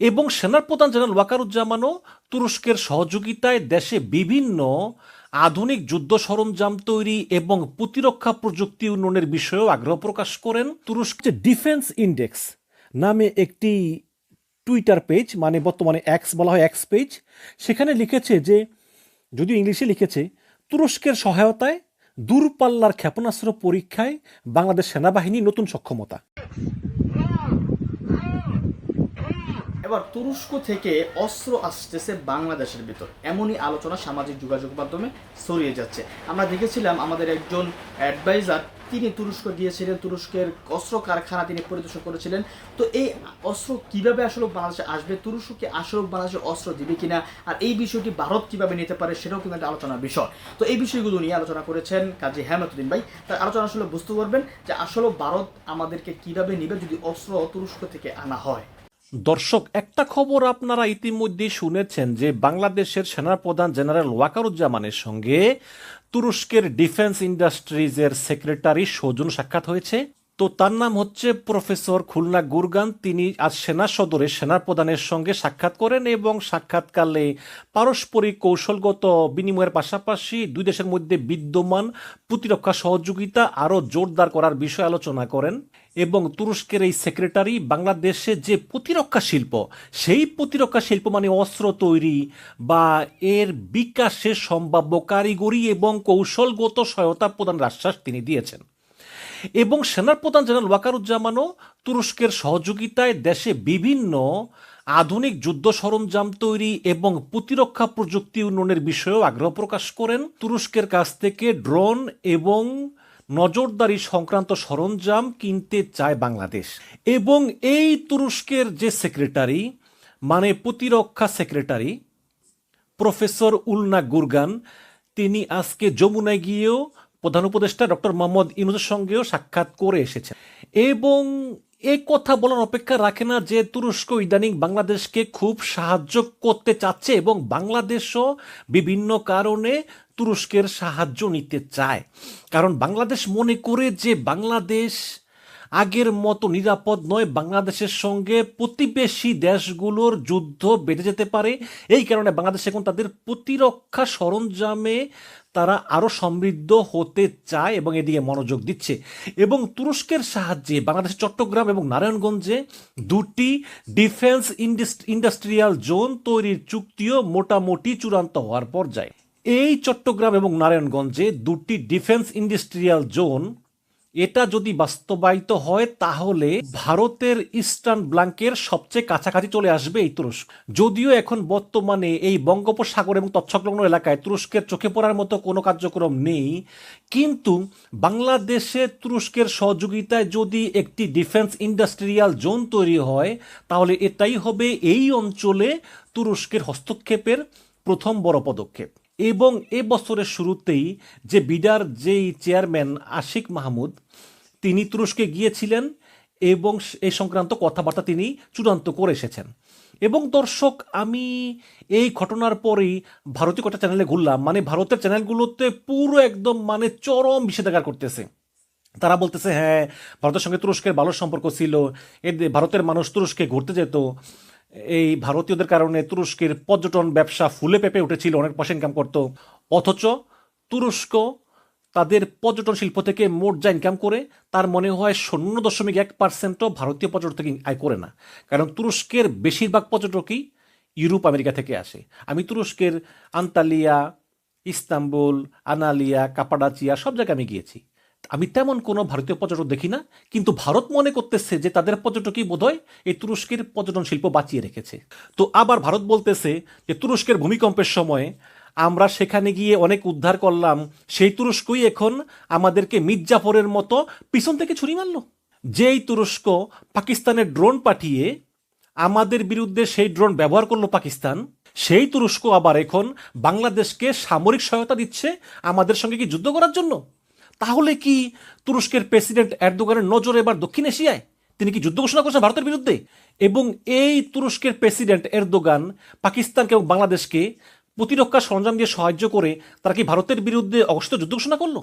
এবং সেনার প্রধান জেনারেল ওয়াকারুজ্জামানও তুরস্কের সহযোগিতায় দেশে বিভিন্ন আধুনিক যুদ্ধ সরঞ্জাম তৈরি এবং প্রতিরক্ষা প্রযুক্তি উন্নয়নের বিষয়েও আগ্রহ প্রকাশ করেন। তুরস্কের ডিফেন্স ইন্ডেক্স নামে একটি টুইটার পেজ মানে বর্তমানে এক্স বলা হয় এক্স পেজ, সেখানে লিখেছে যে, যদিও ইংলিশে লিখেছে, তুরস্কের সহায়তায় দূরপাল্লার ক্ষেপণাস্ত্র পরীক্ষায় বাংলাদেশ সেনাবাহিনী নতুন সক্ষমতা। এবার তুরস্ক থেকে অস্ত্র আসতেছে বাংলাদেশের ভিতর। এমনই আলোচনা সামাজিক যোগাযোগ মাধ্যমে ছড়িয়ে যাচ্ছে। আমরা দেখেছিলাম আমাদের একজন অ্যাডভাইজার তিনি তুরস্ক গিয়েছিলেন, তুরস্কের অস্ত্র কারখানা তিনি পরিদর্শন করেছিলেন। তো এই অস্ত্র কীভাবে আসলে বাংলাদেশে আসবে? তুরস্ক কি আসলে বাংলাদেশে অস্ত্র দিবে কিনা? আর এই বিষয়টি ভারত কীভাবে নিতে পারে সেটাও কিন্তু একটা আলোচনার বিষয়। তো এই বিষয়গুলো নিয়ে আলোচনা করেছেন কাজী হেমতুদ্দিন ভাই। তার আলোচনা আসলে বুঝতে পারবেন যে আসলে ভারত আমাদেরকে কীভাবে নিবে যদি অস্ত্র তুরস্ক থেকে আনা হয়। দর্শক, একটা খবর আপনারা ইতিমধ্যে শুনেছেন যে বাংলাদেশের সেনাপ্রধান জেনারেল ওয়াকারুজ্জামানের সঙ্গে তুরস্কের ডিফেন্স ইন্ডাস্ট্রিজের সেক্রেটারি সজন সাক্ষাৎ হয়েছে। তো তার নাম হচ্ছে প্রফেসর খুলনা গুরগান। তিনি আজ সেনা সদরে সেনাপ্রধানের সঙ্গে সাক্ষাৎ করেন এবং সাক্ষাৎকালে পারস্পরিক কৌশলগত বিনিময়ের পাশাপাশি দুই দেশের মধ্যে বিদ্যমান প্রতিরক্ষা সহযোগিতা আরও জোরদার করার বিষয়ে আলোচনা করেন এবং তুরস্কের এই সেক্রেটারি বাংলাদেশে যে প্রতিরক্ষা শিল্প, সেই প্রতিরক্ষা শিল্প মানে অস্ত্র তৈরি বা এর বিকাশে সম্ভাব্য কারিগরি এবং কৌশলগত সহায়তা প্রদানের আশ্বাস তিনি দিয়েছেন। এবং সেনার প্রধান জেনারেল ওয়াকারুজ্জামানও তুরস্কের সহযোগিতায় দেশে বিভিন্ন আধুনিক যুদ্ধ সরঞ্জাম তৈরি এবং প্রতিরক্ষা প্রযুক্তি উন্নয়নের বিষয়েও আগ্রহ প্রকাশ করেন। তুরস্কের কাছ থেকে ড্রোন এবং নজরদারি সংক্রান্ত সরঞ্জাম কিনতে চায় বাংলাদেশ। এবং এই তুরস্কের যে সেক্রেটারি মানে প্রতিরক্ষা সেক্রেটারি, প্রফেসর উলনা গুরগান, তিনি আজকে যমুনায় গিয়েও প্রধান উপদেষ্টা ডক্টর মোহাম্মদ ইনুজের সঙ্গেও সাক্ষাৎ করে এসেছেন। এবং এই কথা বলার অপেক্ষা রাখে না যে তুরস্ক ইদানিং বাংলাদেশকে খুব সাহায্য করতে চাচ্ছে এবং বাংলাদেশও বিভিন্ন কারণে তুরস্কের সাহায্য নিতে চায়। কারণ বাংলাদেশ মনে করে যে বাংলাদেশ আগের মতো নিরাপদ নয়, বাংলাদেশের সঙ্গে প্রতিবেশী দেশগুলোর যুদ্ধ বেড়ে যেতে পারে। এই কারণে বাংলাদেশ এখন তাদের প্রতিরক্ষা সরঞ্জামে তারা আরও সমৃদ্ধ হতে চায় এবং এদিকে মনোযোগ দিচ্ছে। এবং তুরস্কের সাহায্যে বাংলাদেশের চট্টগ্রাম এবং নারায়ণগঞ্জে দুটি ডিফেন্স ইন্ডাস্ট্রিয়াল জোন তৈরির চুক্তিও মোটামুটি চূড়ান্ত হওয়ার পর্যায়ে। এই চট্টগ্রাম এবং নারায়ণগঞ্জে দুটি ডিফেন্স ইন্ডাস্ট্রিয়াল জোন এটা যদি বাস্তবায়িত হয়, তাহলে ভারতের ইস্টার্ন ব্লাঙ্কের সবচেয়ে কাছাকাছি চলে আসবে এই তুরস্ক। যদিও এখন বর্তমানে এই বঙ্গোপসাগর এবং তৎসংলগ্ন এলাকায় তুরস্কের চোখে পড়ার মতো কোনো কার্যক্রম নেই, কিন্তু বাংলাদেশে তুরস্কের সহযোগিতায় যদি একটি ডিফেন্স ইন্ডাস্ট্রিয়াল জোন তৈরি হয়, তাহলে এটাই হবে এই অঞ্চলে তুরস্কের হস্তক্ষেপের প্রথম বড় পদক্ষেপ। এবং এ বছরের শুরুতেই যে বিডার যেই চেয়ারম্যান আশিক মাহমুদ, তিনি তুরস্কে গিয়েছিলেন এবং এই সংক্রান্ত কথাবার্তা তিনি চূড়ান্ত করে এসেছেন। এবং দর্শক, আমি এই ঘটনার পরেই ভারতীয় কটা চ্যানেলে ঘুরলাম। মানে ভারতের চ্যানেলগুলোতে পুরো একদম মানে চরম বিষেধাগার করতেছে। তারা বলতেছে হ্যাঁ ভারতের সঙ্গে তুরস্কের ভালো সম্পর্ক ছিল। এদের, ভারতের মানুষ তুরস্কে ঘুরতে যেত। এই ভারতীয়দের কারণে তুরস্কের পর্যটন ব্যবসা ফুলে পেপে উঠেছিল, অনেক পয়সা ইনকাম করতো। অথচ তুরস্ক তাদের পর্যটন শিল্প থেকে মোট যা ইনকাম করে, তার মনে হয় শূন্য দশমিক এক পার্সেন্টও ভারতীয় পর্যটক থেকে আয় করে না। কারণ তুরস্কের বেশিরভাগ পর্যটকই ইউরোপ, আমেরিকা থেকে আসে। আমি তুরস্কের আন্তালিয়া, ইস্তাম্বুল, আনালিয়া, কাপাডাচিয়া সব জায়গায় আমি গিয়েছি। আমি তেমন কোনো ভারতীয় পর্যটক দেখি না, কিন্তু ভারত মনে করতেছে যে তাদের পর্যটকই বোধহয় এই তুরস্কের পর্যটন শিল্প বাঁচিয়ে রেখেছে। তো আবার ভারত বলতেছে যে তুরস্কের ভূমিকম্পের সময় আমরা সেখানে গিয়ে অনেক উদ্ধার করলাম, সেই তুরস্কই এখন আমাদেরকে মির্জাফরের মতো পিছন থেকে ছুরি মারল। যেই তুরস্ক পাকিস্তানের ড্রোন পাঠিয়ে আমাদের বিরুদ্ধে সেই ড্রোন ব্যবহার করল পাকিস্তান, সেই তুরস্ক আবার এখন বাংলাদেশকে সামরিক সহায়তা দিচ্ছে আমাদের সঙ্গে কি যুদ্ধ করার জন্য? তাহলে কি তুরস্কের প্রেসিডেন্ট এরদোগানের নজর এবার দক্ষিণ এশিয়ায়? তিনি কি যুদ্ধ ঘোষণা করছেন ভারতের বিরুদ্ধে? এবং এই তুরস্কের প্রেসিডেন্ট এরদোগান পাকিস্তানকে এবং বাংলাদেশকে প্রতিরক্ষা সরঞ্জাম দিয়ে সাহায্য করে তারা কি ভারতের বিরুদ্ধে অবস্থিত যুদ্ধ ঘোষণা করল?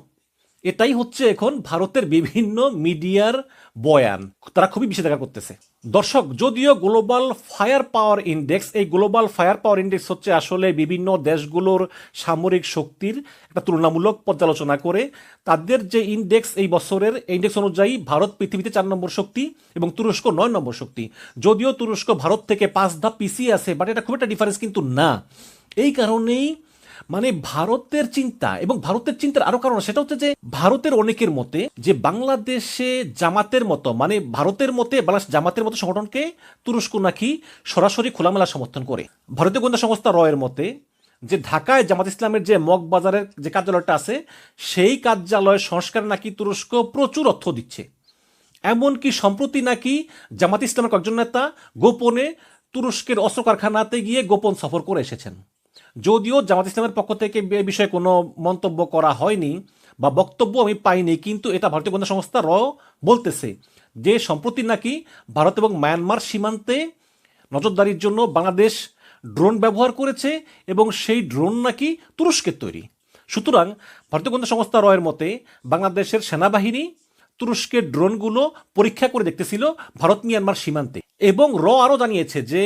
এটাই হচ্ছে এখন ভারতের বিভিন্ন মিডিয়ার বয়ান। তারা খুবই নিষেধাজ্ঞা করতেছে। দর্শক, যদিও গ্লোবাল ফায়ার পাওয়ার ইন্ডেক্স এই গ্লোবাল ফায়ার পাওয়ার ইন্ডেক্স হচ্ছে আসলে বিভিন্ন দেশগুলোর সামরিক শক্তির একটা তুলনামূলক পর্যালোচনা করে। তাদের যে ইন্ডেক্স এই বছরের ইন্ডেক্স অনুযায়ী ভারত পৃথিবীতে চার নম্বর শক্তি এবং তুরস্ক নয় নম্বর শক্তি। যদিও তুরস্ক ভারত থেকে পাঁচ ধাপ পিছিয়ে আছে বাট এটা খুব একটা ডিফারেন্স কিন্তু না। এই কারণেই মানে ভারতের চিন্তা এবং ভারতের চিন্তার আরও কারণ সেটা হচ্ছে যে ভারতের অনেকের মতে যে বাংলাদেশে জামাতের মতো মানে ভারতের মতে বাংলাদেশ জামাতের মতো সংগঠনকে তুরস্ক নাকি সরাসরি খোলামেলা সমর্থন করে। ভারতীয় গোয়েন্দা সংস্থা রয়ের মতে যে ঢাকায় জামাত ইসলামের যে মগ বাজারের যে কার্যালয়টা আছে, সেই কার্যালয় সংস্কার নাকি তুরস্ক প্রচুর অর্থ দিচ্ছে। এমনকি সম্প্রতি নাকি জামাত ইসলামের কয়েকজন নেতা গোপনে তুরস্কের অস্ত্র কারখানাতে গিয়ে গোপন সফর করে এসেছেন। যদিও জামাত ইসলামের পক্ষ থেকে এ বিষয়ে কোনো মন্তব্য করা হয়নি বা বক্তব্য আমি পাইনি, কিন্তু এটা ভারতীয় গোয়েন্দা সংস্থা র বলতেছে যে সম্প্রতি নাকি ভারত এবং মায়ানমার সীমান্তে নজরদারির জন্য বাংলাদেশ ড্রোন ব্যবহার করেছে এবং সেই ড্রোন নাকি তুরস্কের তৈরি। সুতরাং ভারতীয় গোয়েন্দা সংস্থা রয়ের মতে বাংলাদেশের সেনাবাহিনী তুরস্কের ড্রোনগুলো পরীক্ষা করে দেখতেছিল ভারত মিয়ানমার সীমান্তে এবং র আরও জানিয়েছে যে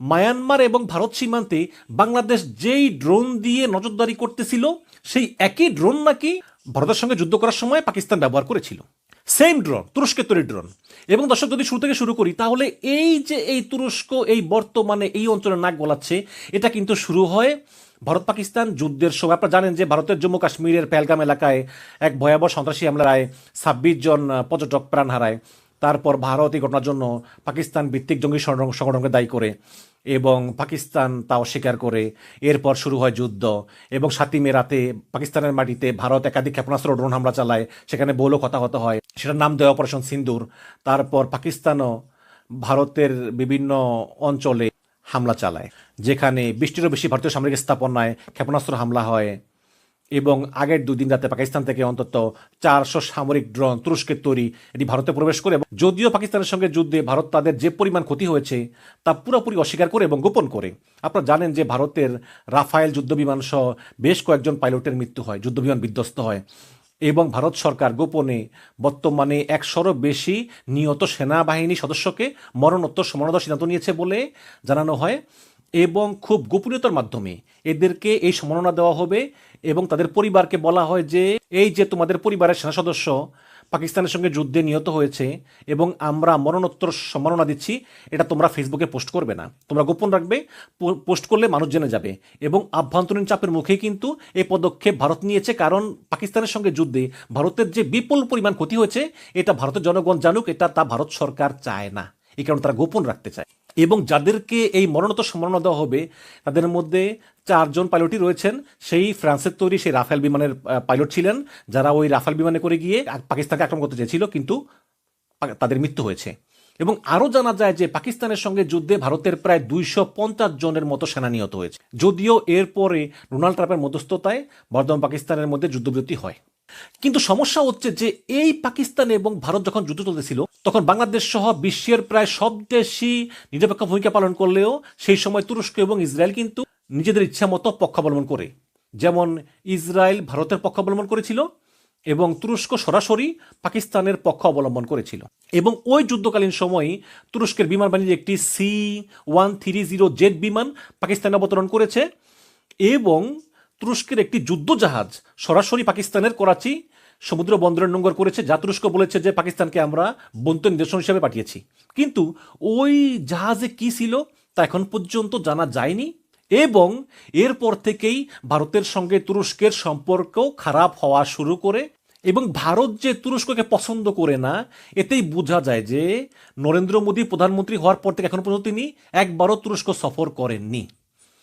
মায়ানমার এবং ভারত সীমান্তে বাংলাদেশ যেই ড্রোন দিয়ে নজরদারি করতেছিল, সেই একই ড্রোন নাকি ভারতের সঙ্গে যুদ্ধ করার সময় পাকিস্তান ব্যবহার করেছিল। সেম ড্রোন তুরস্কের তৈরি ড্রোন এবং দর্শক, যদি শুরু থেকে শুরু করি, তাহলে এই যে এই তুরস্ক, এই বর্তমানে এই অঞ্চলে নাক গলাচ্ছে, এটা কিন্তু শুরু হয় ভারত পাকিস্তান যুদ্ধের সময়। আপনারা জানেন যে ভারতের জম্মু কাশ্মীরের পেলগাম এলাকায় এক ভয়াবহ সন্ত্রাসী হামলায় ছাব্বিশ জন পর্যটক প্রাণ হারায়। তারপর ভারত এই ঘটনার জন্য পাকিস্তান ভিত্তিক জঙ্গি সংগঠন- সংগঠনকে দায়ী করে এবং পাকিস্তান তা অস্বীকার করে। এরপর শুরু হয় যুদ্ধ এবং সাতই মে রাতে পাকিস্তানের মাটিতে ভারত একাধিক ক্ষেপণাস্ত্র ড্রোন হামলা চালায়, সেখানে বহুলোক হতাহত হয়। সেটার নাম দেওয়া অপারেশন সিন্দুর। তারপর পাকিস্তানও ভারতের বিভিন্ন অঞ্চলে হামলা চালায়, যেখানে বৃষ্টিরও বেশি ভারতীয় সামরিক স্থাপনায় ক্ষেপণাস্ত্র হামলা হয়। এবং আগের দুদিন রাতে পাকিস্তান থেকে অন্তত চারশো সামরিক ড্রোন তুরস্কের তৈরি এটি ভারতে প্রবেশ করে যদিও পাকিস্তানের সঙ্গে যুদ্ধে ভারত তাদের যে পরিমাণ ক্ষতি হয়েছে, তা পুরোপুরি অস্বীকার করে এবং গোপন করে। আপনারা জানেন যে ভারতের রাফায়েল যুদ্ধবিমান সহ বেশ কয়েকজন পাইলটের মৃত্যু হয়, যুদ্ধবিমান বিধ্বস্ত হয় এবং ভারত সরকার গোপনে বর্তমানে একশোরও বেশি নিহত সেনাবাহিনী সদস্যকে মরণোত্তর সমানোদর সিদ্ধান্ত নিয়েছে বলে জানানো হয় এবং খুব গোপনীয়তার মাধ্যমে এদেরকে এই সম্মাননা দেওয়া হবে এবং তাদের পরিবারকে বলা হয় যে, এই যে তোমাদের পরিবারের সেনা সদস্য পাকিস্তানের সঙ্গে যুদ্ধে নিহত হয়েছে এবং আমরা মরণোত্তর সম্মাননা দিচ্ছি, এটা তোমরা ফেসবুকে পোস্ট করবে না। তোমরা গোপন রাখবে পোস্ট করলে মানুষ জেনে যাবে। এবং আভ্যন্তরীণ চাপের মুখে কিন্তু এই পদক্ষেপ ভারত নিয়েছে, কারণ পাকিস্তানের সঙ্গে যুদ্ধে ভারতের যে বিপুল পরিমাণ ক্ষতি হয়েছে, এটা ভারতের জনগণ জানুক, এটা তা ভারত সরকার চায় না। এই কারণে তারা গোপন রাখতে চায়। এবং যাদেরকে এই মরণোত্তর সম্মাননা দেওয়া হবে, তাদের মধ্যে চারজন পাইলটই রয়েছেন। সেই ফ্রান্সের তৈরি সেই রাফেল বিমানের পাইলট ছিলেন, যারা ওই রাফেল বিমানে করে গিয়ে পাকিস্তানকে আক্রমণ করতে চেয়েছিল, কিন্তু তাদের মৃত্যু হয়েছে। এবং আরও জানা যায় যে পাকিস্তানের সঙ্গে যুদ্ধে ভারতের প্রায় দুইশো পঞ্চাশ জনের মতো সেনা নিহত হয়েছে। যদিও এরপরে ডোনাল্ড ট্রাম্পের মধ্যস্থতায় বর্তমান পাকিস্তানের মধ্যে যুদ্ধবিরতি হয়। কিন্তু সমস্যা হচ্ছে যে এই পাকিস্তান এবং ভারত যখন যুদ্ধ চলতেছিল, তখন বাংলাদেশ সহ বিশ্বের প্রায় সব দেশই নিরপেক্ষ ভূমিকা পালন করলেও সেই সময় তুরস্ক এবং ইসরায়েল কিন্তু নিজেদের ইচ্ছা মতো পক্ষ অবলম্বন করে। যেমন ইসরায়েল ভারতের পক্ষ অবলম্বন করেছিল এবং তুরস্ক সরাসরি পাকিস্তানের পক্ষ অবলম্বন করেছিল। এবং ওই যুদ্ধকালীন সময়ে তুরস্কের বিমান বাহিনীর একটি C one three zero jet বিমান পাকিস্তানে অবতরণ করেছে এবং তুরস্কের একটি যুদ্ধজাহাজ সরাসরি পাকিস্তানের করাচি সমুদ্র বন্দরে নোঙ্গর করেছে, যা তুরস্ক বলেছে যে পাকিস্তানকে আমরা বন্ত নিদর্শন হিসেবে পাঠিয়েছি। কিন্তু ওই জাহাজে কি ছিল তা এখন পর্যন্ত জানা যায়নি। এবং এরপর থেকেই ভারতের সঙ্গে তুরস্কের সম্পর্ক খারাপ হওয়া শুরু করে এবং ভারত যে তুরস্ককে পছন্দ করে না, এতেই বোঝা যায় যে নরেন্দ্র মোদী প্রধানমন্ত্রী হওয়ার পর থেকে এখন পর্যন্ত তিনি একবারও তুরস্ক সফর করেননি।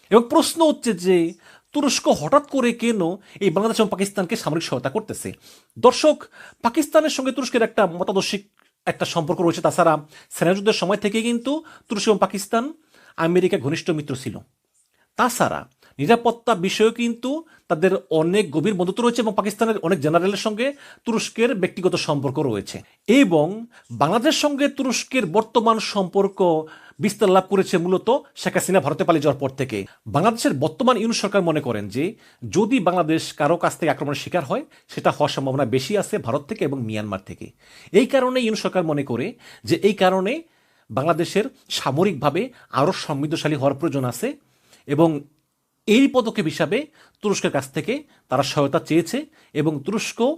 এবং প্রশ্ন হচ্ছে যে তুরস্ক হঠাৎ করে কেন এই বাংলাদেশ এবং পাকিস্তানকে সামরিক সহায়তা করতেছে? দর্শক, পাকিস্তানের সঙ্গে তুরস্কের একটা মতাদর্শিক একটা সম্পর্ক রয়েছে। তাছাড়া সেনা যুদ্ধের সময় থেকে কিন্তু তুরস্ক এবং পাকিস্তান আমেরিকা ঘনিষ্ঠ মিত্র ছিল। তাছাড়া নিরাপত্তা বিষয়েও কিন্তু তাদের অনেক গভীর বন্ধুত্ব রয়েছে এবং পাকিস্তানের অনেক জেনারেলের সঙ্গে তুরস্কের ব্যক্তিগত সম্পর্ক রয়েছে। এবং বাংলাদেশের সঙ্গে তুরস্কের বর্তমান সম্পর্ক বিস্তার লাভ করেছে মূলত শেখ হাসিনা ভারতে পালিয়ে যাওয়ার পর থেকে। বাংলাদেশের বর্তমান ইউনুস সরকার মনে করেন যে, যদি বাংলাদেশ কারও কাছ থেকে আক্রমণের শিকার হয়, সেটা হওয়ার সম্ভাবনা বেশি আছে ভারত থেকে এবং মিয়ানমার থেকে। এই কারণে ইউনুস সরকার মনে করে যে, এই কারণে বাংলাদেশের সামরিকভাবে আরও সমৃদ্ধশালী হওয়ার প্রয়োজন আছে। এবং এই পদক্ষেপ হিসাবে তুরস্কের কাছ থেকে তারা সহায়তা চেয়েছে এবং তুরস্ক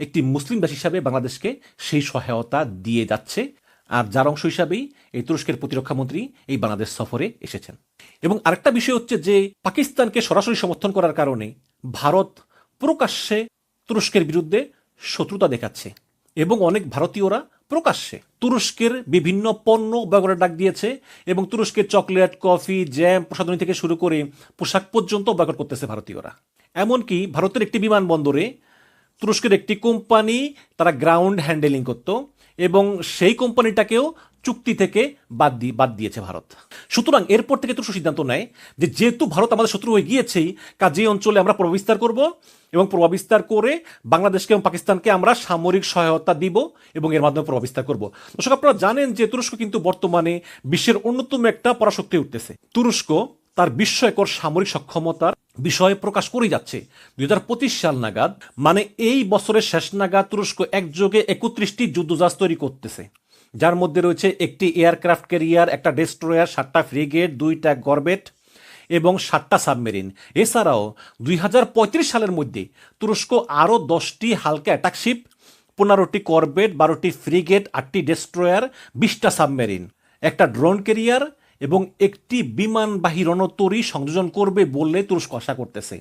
একটি মুসলিম দেশ হিসাবে বাংলাদেশকে সেই সহায়তা দিয়ে যাচ্ছে। আর যার অংশ হিসাবেই এই তুরস্কের প্রতিরক্ষা মন্ত্রী এই বাংলাদেশ সফরে এসেছেন। এবং আরেকটা বিষয় হচ্ছে যে পাকিস্তানকে সরাসরি সমর্থন করার কারণে ভারত প্রকাশ্যে তুরস্কের বিরুদ্ধে শত্রুতা দেখাচ্ছে এবং অনেক ভারতীয়রা প্রকাশ্যে। তুরস্কের বিভিন্ন পণ্য ব্যবহারের ডাক দিয়েছে এবং তুরস্কের চকলেট, কফি, জ্যাম প্রসাধনী থেকে শুরু করে পোশাক পর্যন্ত ব্যবহার করতেছে ভারতীয়রা। এমনকি ভারতের একটি বিমানবন্দরে তুরস্কের একটি কোম্পানি তারা গ্রাউন্ড হ্যান্ডেলিং করত এবং সেই কোম্পানিটাকেও চুক্তি থেকে বাদ দিয়ে বাদ দিয়েছে ভারত। সুতরাং এরপর থেকে তুরস্ক সিদ্ধান্ত নেয় যে যেহেতু ভারত আমাদের শত্রু হয়ে গিয়েছেই, কাজে অঞ্চলে আমরা প্রভাব বিস্তার করব এবং প্রভাব বিস্তার করে বাংলাদেশকে এবং পাকিস্তানকে আমরা সামরিক সহায়তা দিব এবং এর মাধ্যমে প্রভাব বিস্তার করব। দর্শক, আপনারা জানেন যে তুরস্ক কিন্তু বর্তমানে বিশ্বের অন্যতম একটা পরাশক্তি উঠতেছে। তুরস্ক তার বিস্ময়কর সামরিক সক্ষমতার বিষয়ে প্রকাশ করেই যাচ্ছে। দুই হাজার পঁচিশ সাল নাগাদ মানে এই বছরের শেষ নাগাদ তুরস্ক একযোগে একত্রিশটি যুদ্ধজাহাজ তৈরি করতেছে। যার মধ্যে রয়েছে একটি এয়ারক্রাফট ক্যারিয়ার, একটা ডেস্ট্রয়ার, সাতটা ফ্রিগেট, দুইটা গরবেট এবং সাতটা সাবমেরিন। এছাড়াও দুই হাজার পঁয়ত্রিশ সালের মধ্যে তুরস্ক আরও দশটি হালকা অ্যাটাকশিপ পনেরোটি করবেট বারোটি ফ্রিগেট, আটটি ডেস্ট্রয়ার, বিশটা সাবমেরিন। একটা ড্রোন ক্যারিয়ার এবং একটি বিমানবাহী রণতরী সংযোজন করবে বলে তুরস্ক আশা করতেছে।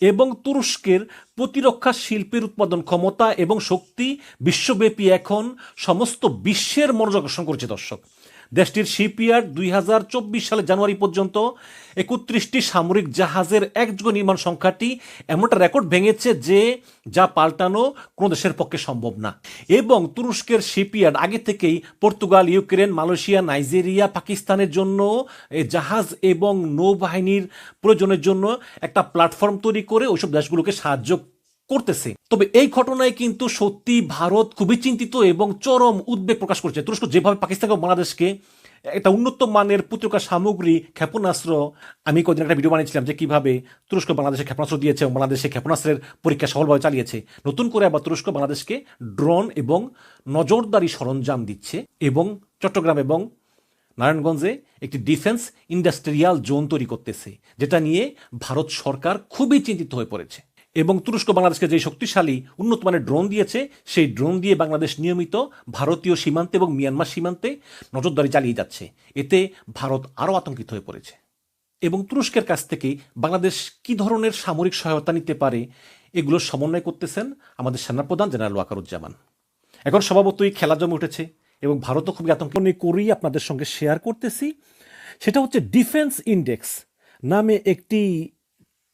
এবং তুরস্কের প্রতিরক্ষা শিল্পের উৎপাদন ক্ষমতা এবং শক্তি বিশ্বব্যাপী এখন সমস্ত বিশ্বের মনোযোগ আকর্ষণ করছে, দর্শক। দেশটির শিপইয়ার্ড দুই সালের জানুয়ারি পর্যন্ত একত্রিশটি সামরিক জাহাজের একযোগে নির্মাণ সংখ্যাটি এমনটা রেকর্ড ভেঙেছে যে যা পাল্টানো কোনো দেশের পক্ষে সম্ভব না। এবং তুরস্কের শিপইয়ার্ড আগে থেকেই পর্তুগাল, ইউক্রেন, মালয়েশিয়া, নাইজেরিয়া, পাকিস্তানের জন্য জাহাজ এবং নৌবাহিনীর প্রয়োজনের জন্য একটা প্ল্যাটফর্ম তৈরি করে ওইসব দেশগুলোকে সাহায্য করতেছে। তবে এই ঘটনায় কিন্তু সত্যি ভারত খুবই চিন্তিত এবং চরম উদ্বেগ প্রকাশ করছে। তুরস্ক যেভাবে পাকিস্তান এবং বাংলাদেশকে একটা উন্নত মানের প্রতিরক্ষা সামগ্রী, ক্ষেপণাস্ত্র, আমি কদিন একটা ভিডিও বানিয়েছিলাম যে কীভাবে তুরস্ক বাংলাদেশে ক্ষেপণাস্ত্র দিয়েছে এবং বাংলাদেশে ক্ষেপণাস্ত্রের পরীক্ষা সফলভাবে চালিয়েছে। নতুন করে আবার তুরস্ক বাংলাদেশকে ড্রোন এবং নজরদারি সরঞ্জাম দিচ্ছে এবং চট্টগ্রাম এবং নারায়ণগঞ্জে একটি ডিফেন্স ইন্ডাস্ট্রিয়াল জোন তৈরি করতেছে, যেটা নিয়ে ভারত সরকার খুবই চিন্তিত হয়ে পড়েছে। এবং তুরস্ক বাংলাদেশকে যে শক্তিশালী, উন্নত মানের ড্রোন দিয়েছে, সেই ড্রোন দিয়ে বাংলাদেশ নিয়মিত ভারতীয় সীমান্তে এবং মিয়ানমার সীমান্তে নজরদারি চালিয়ে যাচ্ছে। এতে ভারত আরও আতঙ্কিত হয়ে পড়েছে। এবং তুরস্কের কাছ থেকে বাংলাদেশ কি ধরনের সামরিক সহায়তা নিতে পারে, এগুলো সমন্বয় করতেছেন আমাদের সেনাপ্রধান জেনারেল ওয়াকারুজ্জামান। এখন স্বভাবতই খেলা জমে উঠেছে এবং ভারতও খুবই আতঙ্ক করেই আপনাদের সঙ্গে শেয়ার করতেছি, সেটা হচ্ছে ডিফেন্স ইন্ডেক্স নামে একটি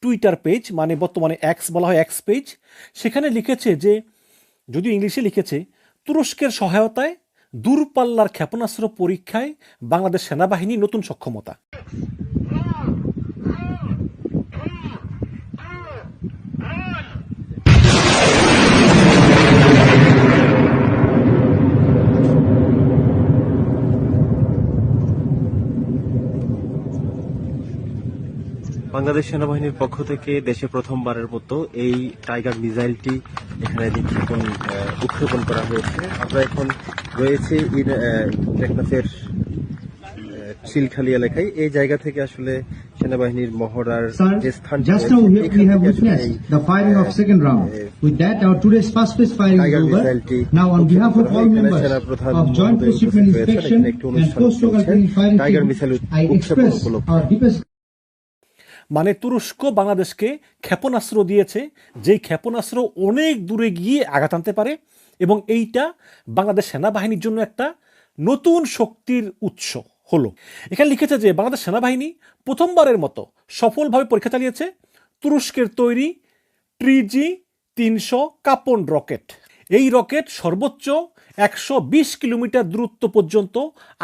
টুইটার পেজ মানে বর্তমানে এক্স বলা হয় এক্স পেজ সেখানে লিখেছে যে যদি ইংলিশে লিখেছে, তুরস্কের সহায়তায় দূরপাল্লার ক্ষেপণাস্ত্র পরীক্ষায় বাংলাদেশ সেনাবাহিনী নতুন সক্ষমতা। বাংলাদেশ সেনাবাহিনীর পক্ষ থেকে দেশে প্রথমবারের মতো এই টাইগার মিসাইলটি এখানে নিক্ষেপণ উৎক্ষেপণ করা হয়েছে। আমরা এখন রয়েছে টেকনাফের আহ, চিলখালি এলাকায়। এই জায়গা থেকে আসলে সেনাবাহিনীর মহড়ার যে Firing টাইগার মিসাইল মানে তুরস্ক বাংলাদেশকে ক্ষেপণাস্ত্র দিয়েছে, যেই ক্ষেপণাস্ত্র অনেক দূরে গিয়ে আঘাত আনতে পারে এবং এইটা বাংলাদেশ সেনাবাহিনীর জন্য একটা নতুন শক্তির উৎস হলো। এখানে লিখেছে যে বাংলাদেশ সেনাবাহিনী প্রথমবারের মতো সফলভাবে পরীক্ষা চালিয়েছে তুরস্কের তৈরি ট্রিজি তিনশো কাপন রকেট। এই রকেট সর্বোচ্চ একশো বিশ কিলোমিটার দূরত্ব পর্যন্ত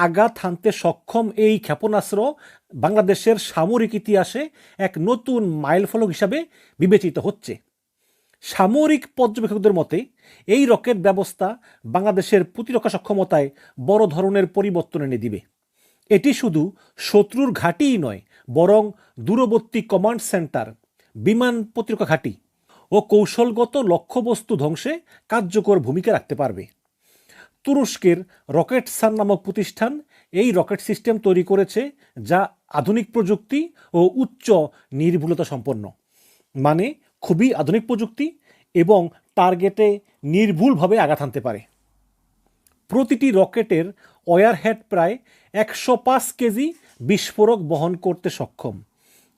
আঘাত হানতে সক্ষম এই ক্ষেপণাস্ত্র বাংলাদেশের সামরিক ইতিহাসে এক নতুন মাইলফলক হিসাবে বিবেচিত হচ্ছে। সামরিক পর্যবেক্ষকদের মতে, এই রকেট ব্যবস্থা বাংলাদেশের প্রতিরক্ষা সক্ষমতায় বড় ধরনের পরিবর্তন এনে দিবে। এটি শুধু শত্রুর ঘাঁটিই নয়, বরং দূরবর্তী কমান্ড সেন্টার, বিমান প্রতিরক্ষা ঘাঁটি ও কৌশলগত লক্ষ্যবস্তু ধ্বংসে কার্যকর ভূমিকা রাখতে পারবে। তুরস্কের রকেট সান নামক প্রতিষ্ঠান এই রকেট সিস্টেম তৈরি করেছে যা আধুনিক প্রযুক্তি ও উচ্চ নির্ভুলতা সম্পন্ন। মানে খুবই আধুনিক প্রযুক্তি এবং টার্গেটে নির্ভুলভাবে আঘাত হানতে পারে। প্রতিটি রকেটের ওয়ারহেড প্রায় একশো পাঁচ কেজি বিস্ফোরক বহন করতে সক্ষম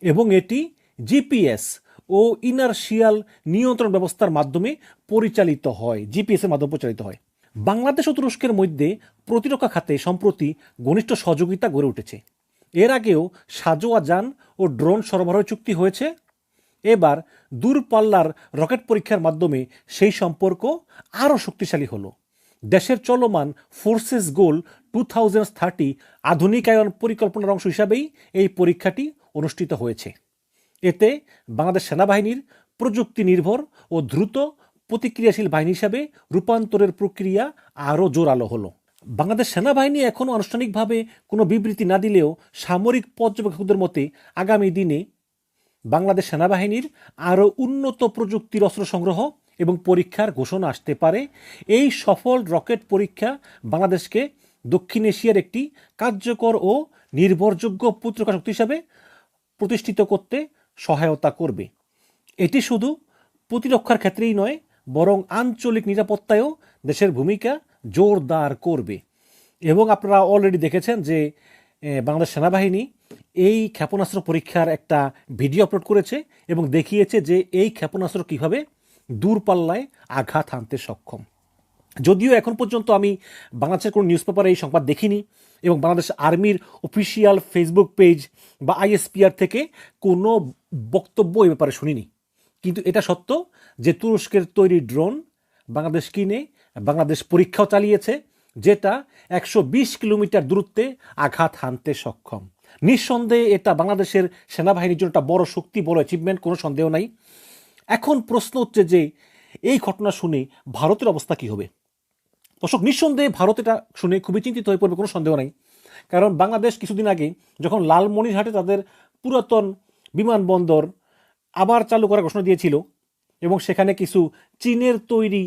এবং এটি জিপিএস ও ইনার্শিয়াল নিয়ন্ত্রণ ব্যবস্থার মাধ্যমে পরিচালিত হয় জিপিএসের মাধ্যমে পরিচালিত হয়। বাংলাদেশ ও তুরস্কের মধ্যে প্রতিরক্ষা খাতে সম্প্রতি ঘনিষ্ঠ সহযোগিতা গড়ে উঠেছে। এর আগেও সাজোয়া যান ও ড্রোন সরবরাহ চুক্তি হয়েছে। এবার দূরপাল্লার রকেট পরীক্ষার মাধ্যমে সেই সম্পর্ক আরও শক্তিশালী হলো। দেশের চলমান forces goal two thousand thirty আধুনিকায়ন পরিকল্পনার অংশ হিসাবেই এই পরীক্ষাটি অনুষ্ঠিত হয়েছে। এতে বাংলাদেশ সেনাবাহিনীর প্রযুক্তি নির্ভর ও দ্রুত প্রতিক্রিয়াশীল বাহিনী হিসাবে রূপান্তরের প্রক্রিয়া আরও জোরালো হলো। বাংলাদেশ সেনাবাহিনী এখনও আনুষ্ঠানিকভাবে কোনো বিবৃতি না দিলেও সামরিক পর্যবেক্ষকদের মতে আগামী দিনে বাংলাদেশ সেনাবাহিনীর আরও উন্নত প্রযুক্তির অস্ত্র সংগ্রহ এবং পরীক্ষার ঘোষণা আসতে পারে। এই সফল রকেট পরীক্ষা বাংলাদেশকে দক্ষিণ এশিয়ার একটি কার্যকর ও নির্ভরযোগ্য প্রতিরক্ষা শক্তি হিসাবে প্রতিষ্ঠিত করতে সহায়তা করবে। এটি শুধু প্রতিরক্ষার ক্ষেত্রেই নয় বরং আঞ্চলিক নিরাপত্তায়ও দেশের ভূমিকা জোরদার করবে। এবং আপনারা অলরেডি দেখেছেন যে বাংলাদেশ সেনাবাহিনী এই ক্ষেপণাস্ত্র পরীক্ষার একটা ভিডিও আপলোড করেছে এবং দেখিয়েছে যে এই ক্ষেপণাস্ত্র কীভাবে দূরপাল্লায় আঘাত হানতে সক্ষম। যদিও এখন পর্যন্ত আমি বাংলাদেশের কোনো নিউজ পেপারে এই সংবাদ দেখিনি এবং বাংলাদেশ আর্মির অফিসিয়াল ফেসবুক পেজ বা আইএসপিআর থেকে কোনো বক্তব্য এ ব্যাপারে শুনিনি। কিন্তু এটা সত্য যে তুরস্কের তৈরি ড্রোন বাংলাদেশ কিনে, বাংলাদেশ পরীক্ষাও চালিয়েছে, যেটা একশো বিশ কিলোমিটার দূরত্বে আঘাত হানতে সক্ষম। নিঃসন্দেহে এটা বাংলাদেশের সেনাবাহিনীর জন্য একটা বড় শক্তি বড় অ্যাচিভমেন্ট কোনো সন্দেহ নাই। এখন প্রশ্ন হচ্ছে যে এই ঘটনা শুনে ভারতের অবস্থা কি হবে? দর্শক, নিঃসন্দেহে ভারত এটা শুনে খুবই চিন্তিত হয়ে পড়বে, কোনো সন্দেহ নাই। কারণ বাংলাদেশ কিছুদিন আগে যখন লালমনিরহাটে তাদের পুরাতন বিমানবন্দর আবার চালু করার ঘোষণা দিয়েছিল এবং সেখানে কিছু চীনের তৈরি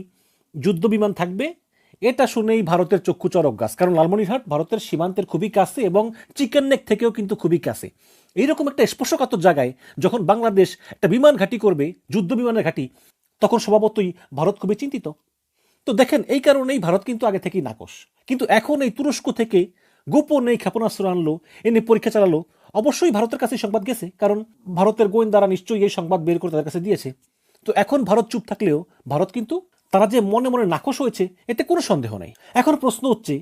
যুদ্ধ বিমান থাকবে। এটা শুনেই ভারতের চক্ষু চরক গাছ, কারণ লালমনিরহাট ভারতের সীমান্তের খুবই কাছে এবং চিকেন নেক থেকেও কিন্তু খুবই কাছে। এইরকম একটা স্পর্শকাতর জায়গায় যখন বাংলাদেশ একটা বিমান ঘাঁটি করবে, যুদ্ধ বিমানের ঘাঁটি, তখন স্বভাবতই ভারত খুবই চিন্তিত। তো দেখেন, এই কারণেই ভারত কিন্তু আগে থেকেই নাকশ কিন্তু এখন এই তুরস্ক থেকে গোপন এই ক্ষেপণাস্ত্র আনলো, এনে পরীক্ষা চালালো অবশ্যই ভারতের কাছে সংবাদ গেছে, কারণ ভারতের গোয়েন্দারা নিশ্চয়ই এই সংবাদ বের করে তাদের কাছে দিয়েছে। তো এখন ভারত চুপ থাকলেও ভারত কিন্তু তারা যে মনে মনে নাকশ হয়েছে, এতে কোনো সন্দেহ নেই। এখন প্রশ্ন হচ্ছে,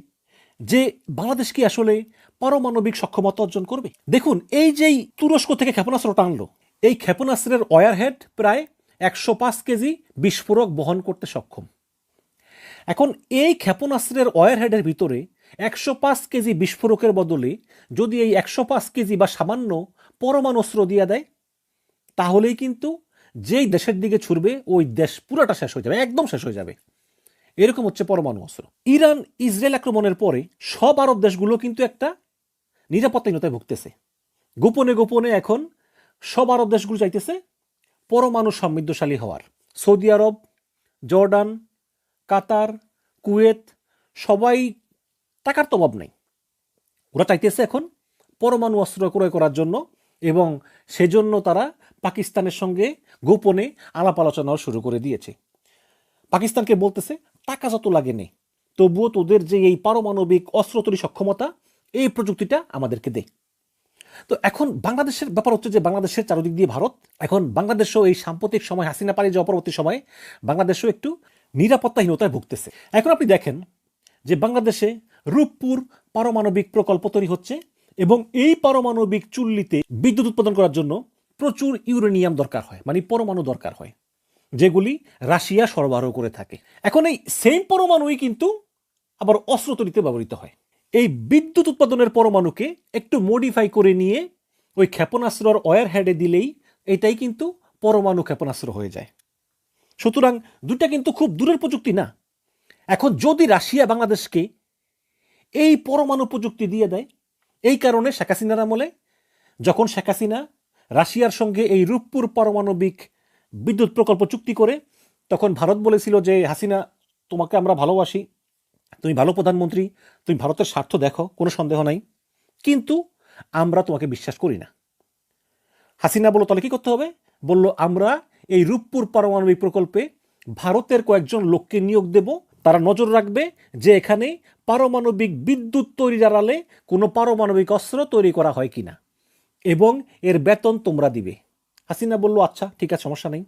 যে বাংলাদেশ কি আসলে পারমাণবিক সক্ষমতা অর্জন করবে? দেখুন, এই যেই তুরস্ক থেকে ক্ষেপণাস্ত্রটা আনলো এই ক্ষেপণাস্ত্রের ওয়ারহেড প্রায় একশো পাঁচ কেজি বিস্ফোরক বহন করতে সক্ষম। এখন এই ক্ষেপণাস্ত্রের ওয়ারহেডের ভিতরে একশো পাঁচ কেজি বিস্ফোরকের বদলে যদি এই একশো পাঁচ কেজি বা সামান্য পরমাণু অস্ত্র দিয়ে দেয়, তাহলেই কিন্তু যেই দেশের দিকে ছুড়বে, ওই দেশ পুরাটা শেষ হয়ে যাবে, একদম শেষ হয়ে যাবে। এরকম হচ্ছে পরমাণু অস্ত্র। ইরান, ইসরায়েল আক্রমণের পরে সব আরব দেশগুলো কিন্তু একটা নিরাপত্তাহীনতায় ভুগতেছে। গোপনে গোপনে এখন সব আরব দেশগুলো চাইতেছে পরমাণু সমৃদ্ধশালী হওয়ার। Saudi Arab, Jordan, Qatar, Kuwait, সবাই টাকার তো অভাব নেই। ওরা চাইতেছে এখন পরমাণু অস্ত্র ক্রয় করার জন্য এবং সেজন্য তারা পাকিস্তানের সঙ্গে গোপনে আলাপ আলোচনাও শুরু করে দিয়েছে। পাকিস্তানকে বলতেছে, টাকা যত লাগে নেই তবুও তোদের যে এই পারমাণবিক অস্ত্র তৈরি সক্ষমতা, এই প্রযুক্তিটা আমাদেরকে দে। তো এখন বাংলাদেশের ব্যাপার হচ্ছে যে বাংলাদেশের চারদিক দিয়ে ভারত, এখন বাংলাদেশও এই সাম্প্রতিক সময় হাসিনা পারি যাওয়া পরবর্তী সময়ে বাংলাদেশও একটু নিরাপত্তাহীনতায় ভুগতেছে। এখন আপনি দেখেন যে বাংলাদেশে রূপপুর পারমাণবিক প্রকল্প তৈরি হচ্ছে এবং এই পারমাণবিক চুল্লিতে বিদ্যুৎ উৎপাদন করার জন্য প্রচুর ইউরেনিয়াম দরকার হয় মানে পরমাণু দরকার হয়, যেগুলি রাশিয়া সরবরাহ করে থাকে। এখন এই সেম পরমাণুই কিন্তু আবার অস্ত্র তৈরিতে ব্যবহৃত হয়। এই বিদ্যুৎ উৎপাদনের পরমাণুকে একটু মডিফাই করে নিয়ে ওই ক্ষেপণাস্ত্রর ওয়ার হেডে দিলেই এটাই কিন্তু পরমাণু ক্ষেপণাস্ত্র হয়ে যায়। সুতরাং দুটা কিন্তু খুব দূরের প্রযুক্তি না। এখন যদি রাশিয়া বাংলাদেশকে এই পরমাণু প্রযুক্তি দিয়ে দেয়। এই কারণে শেখ হাসিনার আমলে যখন শেখ হাসিনা রাশিয়ার সঙ্গে এই রূপপুর পারমাণবিক বিদ্যুৎ প্রকল্প চুক্তি করে, তখন ভারত বলেছিল যে, হাসিনা, তোমাকে আমরা ভালোবাসি। তুমি ভালো প্রধানমন্ত্রী। তুমি ভারতের স্বার্থ দেখো, কোনো সন্দেহ নাই। কিন্তু আমরা তোমাকে বিশ্বাস করি না। হাসিনা বলল, তাহলে কি করতে হবে? বলল, আমরা এই রূপপুর পারমাণবিক প্রকল্পে ভারতের কয়েকজন লোককে নিয়োগ দেব। তারা নজর রাখবে যে, এখানে পারমাণবিক বিদ্যুৎ তৈরির আড়ালে কোনো পারমাণবিক অস্ত্র তৈরি করা হয় কিনা? এবং এর বেতন তোমরা দিবে। হাসিনা বলল আচ্ছা ঠিক আছে, সমস্যা নেই।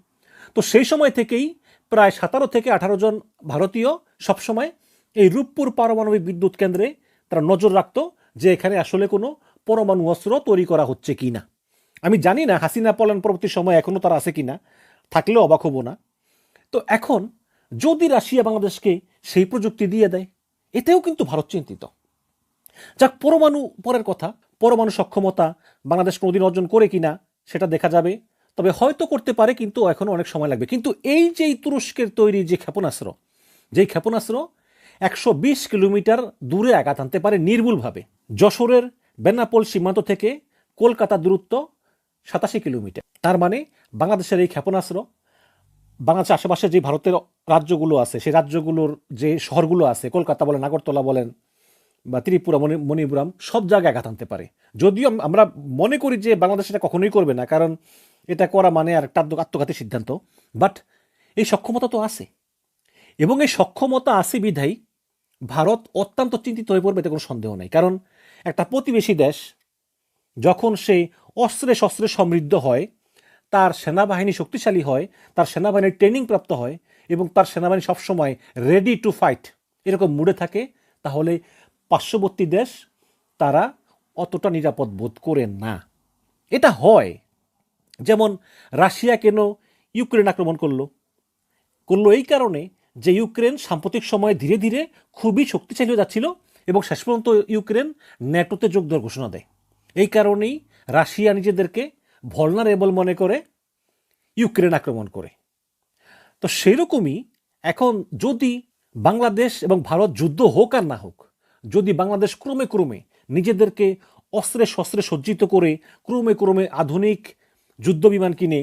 তো সেই সময় থেকেই প্রায় সতেরো থেকে আঠারো জন ভারতীয় সবসময় এই রূপপুর পারমাণবিক বিদ্যুৎ কেন্দ্রে তারা নজর রাখতো যে এখানে আসলে কোনো পরমাণু অস্ত্র তৈরি করা হচ্ছে কি না আমি জানি না হাসিনা পলান পরবর্তী সময় এখনও তারা আছে কিনা থাকলেও অবাক হব না। তো এখন যদি রাশিয়া বাংলাদেশকে সেই প্রযুক্তি দিয়ে দেয় এতেও কিন্তু ভারত চিন্তিত। যাক, পরমাণু পরের কথা। পরমাণু সক্ষমতা বাংলাদেশ কোনোদিন অর্জন করে কিনা, সেটা দেখা যাবে। তবে হয়তো করতে পারে, কিন্তু এখনও অনেক সময় লাগবে। কিন্তু এই যে তুরস্কের তৈরি যে ক্ষেপণাস্ত্র, যেই ক্ষেপণাস্ত্র একশো বিশ কিলোমিটার দূরে আঘাত আনতে পারে নির্ভুলভাবে। যশোরের বেনাপোল সীমান্ত থেকে কলকাতা দূরত্ব সাতাশি কিলোমিটার। তার মানে বাংলাদেশের এই ক্ষেপণাস্ত্র বাংলাদেশের আশেপাশে যে ভারতের রাজ্যগুলো আছে, সেই রাজ্যগুলোর যে শহরগুলো আছে, কলকাতা বলেন নাগরতলা বলেন বা ত্রিপুরা, মণি, মণিপুরম, সব জায়গায় আঘাত আনতে পারে। যদিও আমরা মনে করি যে বাংলাদেশ এটা কখনোই করবে না, কারণ এটা করা মানে আর একটা আত্ম- আত্মঘাতী সিদ্ধান্ত। বাট এই সক্ষমতা তো আছে। এবং এই সক্ষমতা আছে বিধায় ভারত অত্যন্ত চিন্তিত হয়ে পড়বে, এতে কোনো সন্দেহ নেই। কারণ একটা প্রতিবেশী দেশ যখন সে অস্ত্রে শস্ত্রে সমৃদ্ধ হয় তার সেনাবাহিনী শক্তিশালী হয়, তার সেনাবাহিনীর ট্রেনিং প্রাপ্ত হয় এবং তার সেনাবাহিনী সবসময় রেডি টু ফাইট এরকম মুডে থাকে, তাহলে পার্শ্ববর্তী দেশ তারা অতটা নিরাপদ বোধ করে না। এটা হয়। যেমন রাশিয়া কেন ইউক্রেন আক্রমণ করল? করল এই কারণে যে ইউক্রেন সাম্প্রতিক সময়ে ধীরে ধীরে খুবই শক্তিশালী হয়ে যাচ্ছিল এবং শেষ পর্যন্ত ইউক্রেন ন্যাটোতে যোগ দেওয়ার ঘোষণা দেয়। এই কারণেই রাশিয়া নিজেদেরকে ভলনারেবল মনে করে ইউক্রেন আক্রমণ করে। তো সেরকমই এখন যদি বাংলাদেশ এবং ভারত যুদ্ধ হোক আর না হোক, যদি বাংলাদেশ ক্রমে ক্রমে নিজেদেরকে অস্ত্রে শস্ত্রে সজ্জিত করে ক্রমে ক্রমে আধুনিক যুদ্ধ বিমান কিনে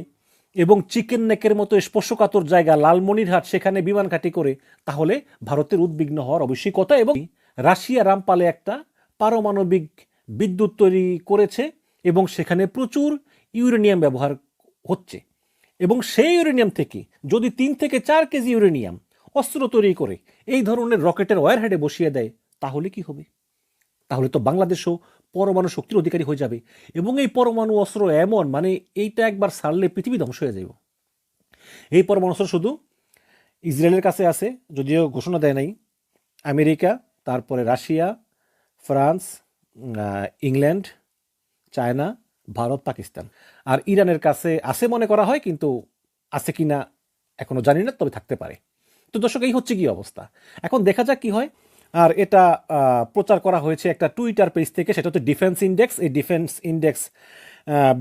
এবং চিকেন নেকের মতো স্পর্শকাতর জায়গা লালমনিরহাট সেখানে বিমান ঘাঁটি করে, তাহলে ভারতের উদ্বিগ্ন হওয়ার অবশ্যই কথা এবং রাশিয়া রামপালে একটা পারমাণবিক বিদ্যুৎ তৈরি করেছে এবং সেখানে প্রচুর ইউরেনিয়াম ব্যবহার হচ্ছে। এবং সেই ইউরেনিয়াম থেকে, যদি তিন থেকে চার কেজি ইউরেনিয়াম অস্ত্র তৈরি করে এই ধরনের রকেটের ওয়ার হেডে বসিয়ে দেয়, তাহলে কি হবে? তাহলে তো বাংলাদেশও পরমাণু শক্তির অধিকারী হয়ে যাবে। এবং এই পরমাণু অস্ত্র এমন মানে এইটা একবার ছাড়লে পৃথিবী ধ্বংস হয়ে যাবে এই পরমাণু অস্ত্র শুধু ইসরায়েলের কাছে আছে, যদিও ঘোষণা দেয় নাই। আমেরিকা, তারপরে Russia, France England, China Bharat, Pakistan. আর ইরানের কাছে আছে মনে করা হয়, কিন্তু আছে কি না এখনও জানি না, তবে থাকতে পারে। তো দর্শক, এই হচ্ছে কি অবস্থা? এখন দেখা যাক কি হয়। আর এটা প্রচার করা হয়েছে একটা টুইটার পেজ থেকে, সেটা হচ্ছে ডিফেন্স ইন্ডেক্স এই ডিফেন্স ইন্ডেক্স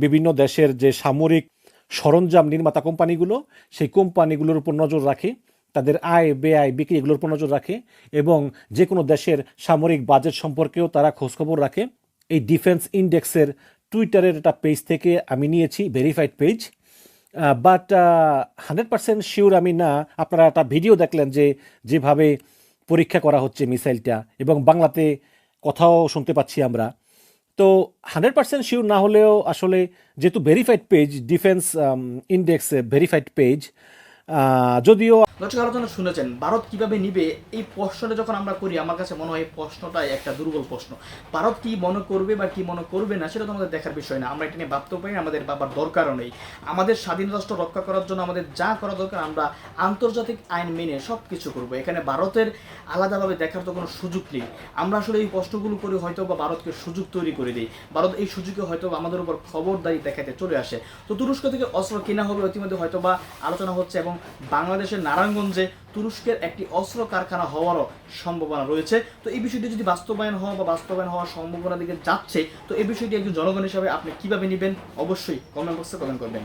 বিভিন্ন দেশের যে সামরিক সরঞ্জাম নির্মাতা কোম্পানিগুলো, সেই কোম্পানিগুলোর উপর নজর রাখে, তাদের আয়, ব্যয়, বিক্রি এগুলোর উপর নজর রাখে এবং যে কোনো দেশের সামরিক বাজেট সম্পর্কেও তারা খোঁজখবর রাখে। এই ডিফেন্স ইন্ডেক্সের টুইটারের একটা পেজ থেকে আমি নিয়েছি verified page but hundred percent sure আমি না, আপনারা একটা ভিডিও দেখলেন যে যেভাবে পরীক্ষা করা হচ্ছে মিসাইলটা এবং বাংলাতে কথাও শুনতে পাচ্ছি আমরা। তো হান্ড্রেড পার্সেন্ট শিওর না হলেও আসলে যেহেতু verified page defence index verified page যদিও দর্শক, আলোচনা শুনেছেন, ভারত কীভাবে নিবে? এই প্রশ্নটা যখন আমরা করি, আমার কাছে মনে হয় এই প্রশ্নটাই একটা দুর্বল প্রশ্ন। ভারত কি মনে করবে বা কি মনে করবে না, সেটা তো আমাদের দেখার বিষয় না। আমরা এটা নিয়ে ভাবতেও পারি আমাদের বাবার দরকারও নেই। আমাদের স্বাধীন রাষ্ট্র রক্ষা করার জন্য আমাদের যা করা দরকার, আমরা আন্তর্জাতিক আইন মেনে সব কিছু করব। এখানে ভারতের আলাদাভাবে দেখার তো কোনো সুযোগ নেই। আমরা আসলে এই প্রশ্নগুলো করি হয়তো বা ভারতকে সুযোগ তৈরি করে দিই। ভারত এই সুযোগে হয়তো আমাদের উপর খবরদারি দেখাতে চলে আসে। তো তুরস্ক থেকে অস্ত্র কেনা হবে, ইতিমধ্যে হয়তো বা আলোচনা হচ্ছে এবং বাংলাদেশের নারায়ণগঞ্জে তুরস্কের একটি অস্ত্র কারখানা হওয়ারও সম্ভাবনা রয়েছে। তো এই বিষয়টি যদি বাস্তবায়ন হওয়া বা বাস্তবায়ন হওয়ার সম্ভাবনা দিকে যাচ্ছে, তো এই বিষয়টি একজন জনগণ হিসাবে আপনি কীভাবে নেবেন? অবশ্যই কমেন্ট বক্সে কমেন্ট করবেন।